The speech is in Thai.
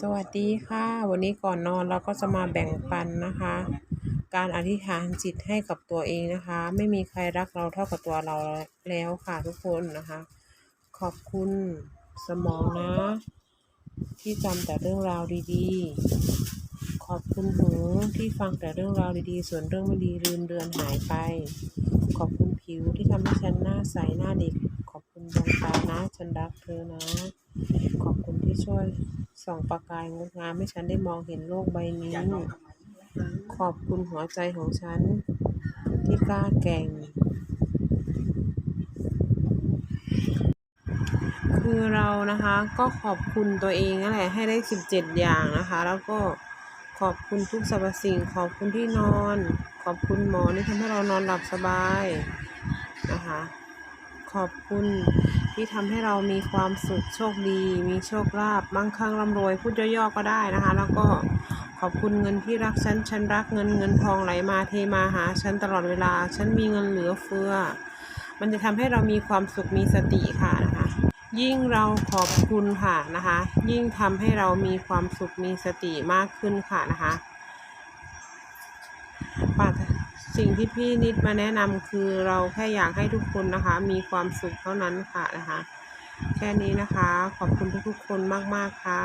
สวัสดีค่ะ วันนี้ก่อนนอนเราก็จะมาแบ่งปันนะคะ การอธิษฐานจิตให้กับตัวเองนะคะ ไม่มีใครรักเราเท่ากับตัวเราแล้วค่ะทุกคนนะคะ ขอบคุณสมองนะ ที่จำแต่เรื่องราวดีๆ ขอบคุณหูที่ฟังแต่เรื่องราวดีๆ ส่วนเรื่องไม่ดีลืมเดือนหายไป ขอบคุณผิวที่ทำให้ฉันหน้าใสหน้าเด็ก ขอบคุณดวงตานะฉันรักเธอนะ ขอบคุณที่ช่วย ส่องประกายงดงามให้ฉันได้มองเห็นโลกใบนี้ ขอบคุณหัวใจของฉัน ที่กล้าแกร่ง คือเรานะคะก็ขอบคุณตัวเองนั่นแหละให้ได้สิบเจ็ดอย่างนะคะ แล้วก็ขอบคุณทุกสรรพสิ่ง ขอบคุณที่นอน ขอบคุณหมอที่ทำให้เรานอนหลับสบายนะคะ ขอบคุณ ที่ทำให้เรามีความสุขโชคดี มีโชคลาภมั่งคั่งร่ำรวยพูดย่อๆก็ได้นะคะ แล้วก็ขอบคุณเงินที่รักฉันฉันรักเงินเงินทองไหลมาเทมาหาฉันตลอดเวลา ฉันมีเงินเหลือเฟือ มันจะทำให้เรามีความสุขมีสติค่ะนะคะ ยิ่งเราขอบคุณค่ะนะคะ ยิ่งทำให้เรามีความสุขมีสติมากขึ้นค่ะนะคะปา สิ่งที่พี่นิดมาแนะนำคือเราแค่อยากให้ทุกคนนะคะ มีความสุขเท่านั้นค่ะนะคะ แค่นี้นะคะ ขอบคุณทุกๆคนมากๆค่ะ